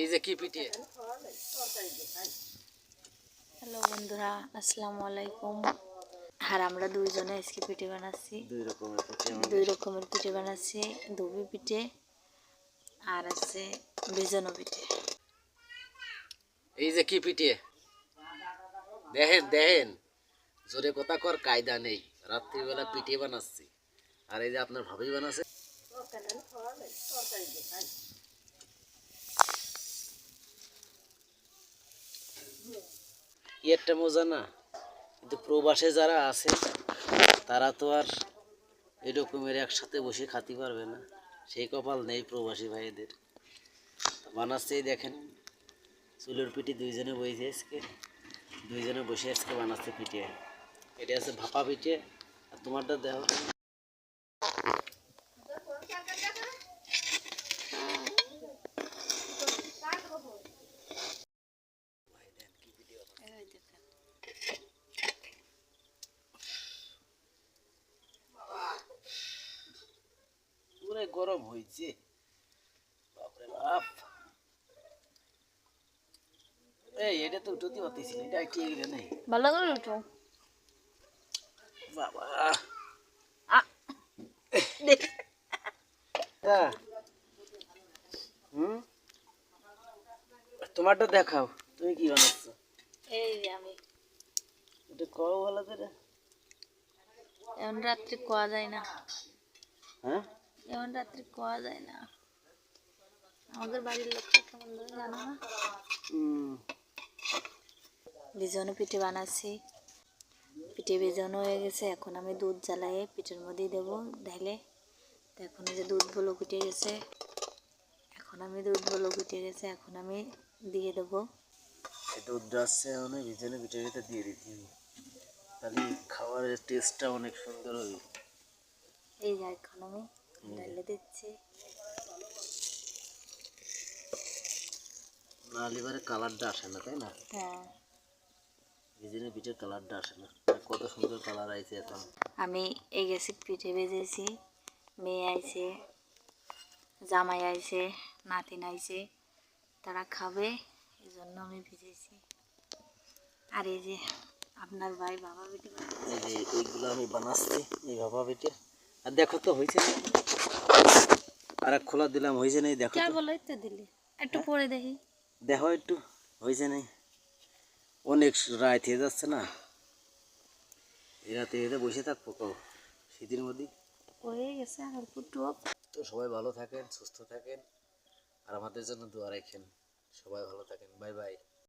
এই যে কি পিঠে? হ্যালো বন্ধুরা আসসালামু আলাইকুম। আর আমরা দুইজনে আজকে পিঠে বানাচ্ছি। দুই রকমের পিঠে আমাদের। দুই রকমের পিঠে বানাচ্ছি দুবি পিঠে আর আছে বেজানো পিঠে। এই যে কি পিঠে? দেখেন দেখেন জোরে কথা কর কায়দা নেই। রাত্রিবেলা পিঠে বানাচ্ছি। আর এই যে আপনার ভাবি বানাচ্ছে। কি একটা মজা না? কিন্তু প্রবাসে যারা আছে, তারা তো আর এরকমের একসাথে বসে খাতে পারবে না। সেই কপাল নেই প্রবাসী ভাইদের। বানাচ্ছেই দেখেন, চুলের পিঠে দুইজনে বসে আজকে। দুইজনে বসে আজকে বানাচ্ছে পিঠে। এটা আছে ভাপা পিঠে। আর তোমারটা দেখো। পুরো গরম হয়েছে। বাপরে বাপ। এই এটা তো উঠতে পারতেছি এটা কি গেলে নেই। ভালো করে উঠো। বাবা। হুম? তোমারটা দেখাও তুমি কি বানাচ্ছ? এই যে আমি। এটা কও ভালো করে এমন রাত্রি কোয়া যায় না। হ্যাঁ? এমন রাত্রি কোয়া যায় না। আমাদের বাড়ির লোকটা কেমন ধরে জানো না? বেজানো পিঠে বানাচ্ছি। পিঠে বেজানো হয়ে গেছে এখন আমি দুধ জ্বালাই পিঠের মধ্যেই দেবো। ঢেলে তো এখন যে দুধ বলো ফুটে গেছে এখন আমি দুধ বলো ফুটে গেছে এখন আমি দিয়ে দেবো। দুধটা আসছে অনেক ভিজনে পিঠে ভিতরে দিয়ে তাহলে খাবারের টেস্টটা অনেক সুন্দর হবে। এই এখন আমি ঢেলে দিচ্ছি। না লিভারে কালারটা আসে না তাই না? হ্যাঁ। ভিজনে পিঠের কালারটা আসে না। কত সুন্দর কালার আইছে এখন। আমি এই গেছি পিঠে ভেজেছি মেয়ে আইছে জামাই আইছে নাতিন আইছে তারা খাবে এই জন্য আমি ভিজেছি। আর এই যে আপনার ভাই বাবা যে এইগুলো আমি বানাচ্ছি এই ভাপা পিঠে আর দেখো তো হয়েছে না? আর এক খোলা দিলাম হয়েছে নাই দেখো কে বলো তো দিলি? একটু পরে দেখি। দেখো একটু হয়েছে নাই? অনেক রাত হয়ে যাচ্ছে না। এই রাতে এতে বসে থাকব কও শীতের মধ্যে? হয়ে গেছে আর অল্প তো সবাই ভালো থাকেন সুস্থ থাকেন আর আমাদের জন্য দোয়া রাখেন। সবাই ভালো থাকেন বাই বাই।